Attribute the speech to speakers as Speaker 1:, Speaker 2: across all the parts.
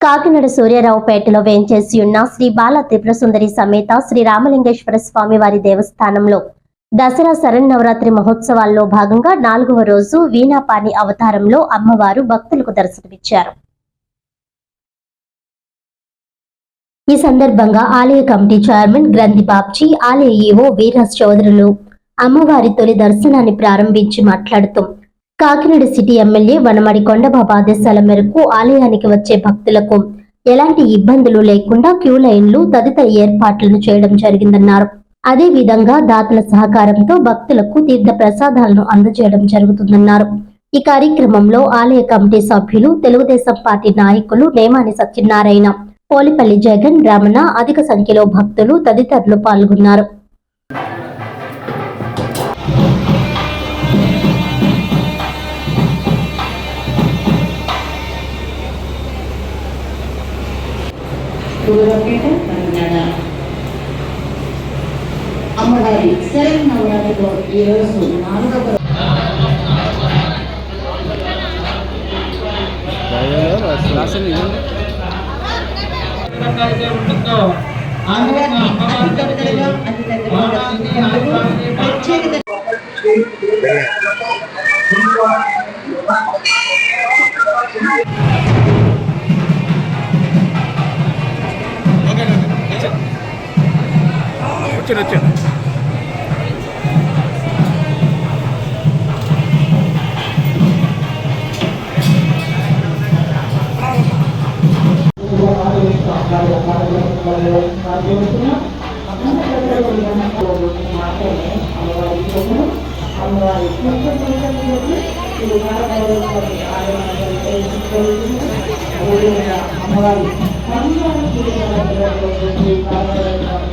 Speaker 1: కాకినాడ సూర్యారావుపేటలో వేంచేసి ఉన్న శ్రీ బాల త్రిపురసుందరి సమేత శ్రీ రామలింగేశ్వర స్వామి వారి దేవస్థానంలో దసరా శరన్నవరాత్రి మహోత్సవాల్లో భాగంగా నాలుగవ రోజు వీణాపాని అవతారంలో అమ్మవారు భక్తులకు దర్శనమిచ్చారు. ఈ సందర్భంగా ఆలయ కమిటీ చైర్మన్ గ్రంథి బాబ్జీ ఆలయ ఈవో వీరాజ్ చౌదరులు అమ్మవారి తొలి దర్శనాన్ని ప్రారంభించి మాట్లాడుతూ కాకినాడ సిటీ ఎమ్మెల్యే వనమడి కొండబాబు ఆదేశాల మేరకు ఆలయానికి వచ్చే భక్తులకు ఎలాంటి ఇబ్బందులు లేకుండా క్యూ లైన్లు తదితర ఏర్పాట్లను చేయడం జరిగిందన్నారు. అదే విధంగా దాతల సహకారంతో భక్తులకు తీర్థ ప్రసాదాలను అందజేయడం జరుగుతుందన్నారు. ఈ కార్యక్రమంలో ఆలయ కమిటీ సభ్యులు తెలుగుదేశం పార్టీ నాయకులు నేమాని సత్యనారాయణ పోలిపల్లి జగన్ రమణ అధిక సంఖ్యలో భక్తులు తదితరులు పాల్గొన్నారు.
Speaker 2: సూర్యాపేట తెలంగాణ అమ్మవారి శరణ్ నవరాత్రిలో ఈరోజు నాలుగవ
Speaker 3: అయితే ఉంటుందో
Speaker 2: అమ్మవారిని అధికారులుగా হচ্ছে না হচ্ছে না
Speaker 4: আমরা আমরা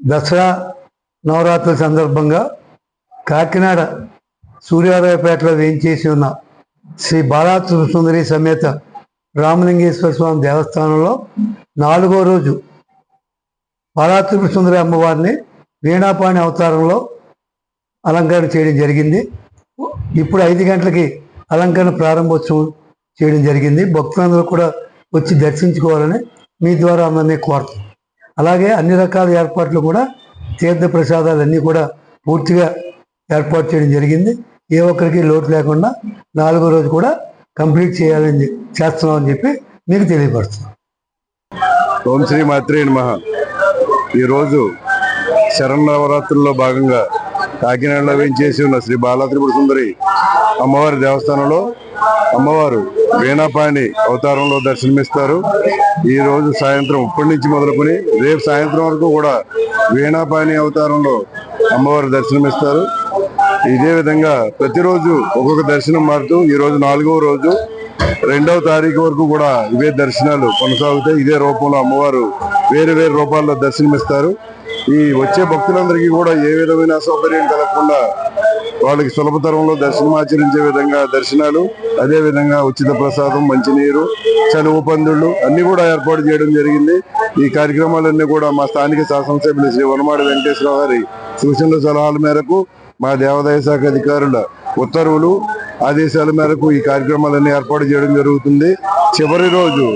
Speaker 5: దసరా నవరాత్రుల సందర్భంగా కాకినాడ సూర్యారాయపేటలో వేయించేసి ఉన్న శ్రీ బాలాసుందరి సమేత రామలింగేశ్వర స్వామి దేవస్థానంలో నాలుగో రోజు బాలాత్రిపుర సుందరి అమ్మవారిని వీణాపాణి అవతారంలో అలంకరణ చేయడం జరిగింది. ఇప్పుడు ఐదు గంటలకి అలంకరణ ప్రారంభోత్సవం చేయడం జరిగింది. భక్తులందరూ కూడా వచ్చి దర్శించుకోవాలని మీ ద్వారా అందరినీ కోరుతాం అలాగే అన్ని రకాల ఏర్పాట్లు కూడా తీర్థ ప్రసాదాలు అన్నీ కూడా పూర్తిగా ఏర్పాటు చేయడం జరిగింది. ఏ ఒక్కరికి లోటు లేకుండా నాలుగో రోజు కూడా కంప్లీట్ చేయాలని చేస్తున్నామని చెప్పి మీకు తెలియపరుస్తున్నాం.
Speaker 4: ఓం శ్రీ మాత్రే మహా ఈరోజు శరన్నవరాత్రుల్లో భాగంగా కాకినాడలో వేయించేసి ఉన్న శ్రీ బాలాత్రిపుర సుందరి అమ్మవారి దేవస్థానంలో అమ్మవారు వీణాపాణి అవతారంలో దర్శనమిస్తారు. ఈ రోజు సాయంత్రం ఇప్పటి నుంచి మొదలుకొని రేపు సాయంత్రం వరకు కూడా వీణాపాణి అవతారంలో అమ్మవారు దర్శనమిస్తారు. ఇదే విధంగా ప్రతిరోజు ఒక్కొక్క దర్శనం మారుతూ ఈ రోజు నాలుగవ రోజు రెండవ తారీఖు వరకు కూడా ఇవే దర్శనాలు కొనసాగుతాయి ఇదే రూపంలో అమ్మవారు వేరు వేరు రూపాల్లో దర్శనమిస్తారు. ఈ వచ్చే భక్తులందరికీ కూడా ఏ విధమైన అసౌకర్యం కలగకుండా వాళ్ళకి సులభతరంలో దర్శనం ఆచరించే విధంగా దర్శనాలు అదే విధంగా ఉచిత ప్రసాదం మంచినీరు చనువు పందుళ్ళు అన్ని కూడా ఏర్పాటు చేయడం జరిగింది. ఈ కార్యక్రమాలన్నీ కూడా మా స్థానిక శాసనసభ్యులు శ్రీ వనమాడి వెంకటేశ్వర గారి సూచనల సలహాల మేరకు మా దేవాదాయ శాఖ అధికారుల ఉత్తర్వులు ఆదేశాల మేరకు ఈ కార్యక్రమాలన్నీ ఏర్పాటు చేయడం జరుగుతుంది. చివరి రోజు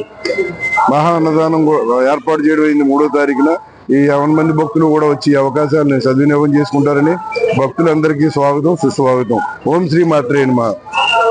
Speaker 4: మహా అన్నదానం కూడా ఏర్పాటు చేయడం అయింది మూడో తారీఖున. ఈ యావన్ మంది భక్తులు కూడా వచ్చి అవకాశాలను సద్వినియోగం చేసుకుంటారని భక్తులందరికీ స్వాగతం సుస్వాగతం. ఓం శ్రీ మాత్రే నమః.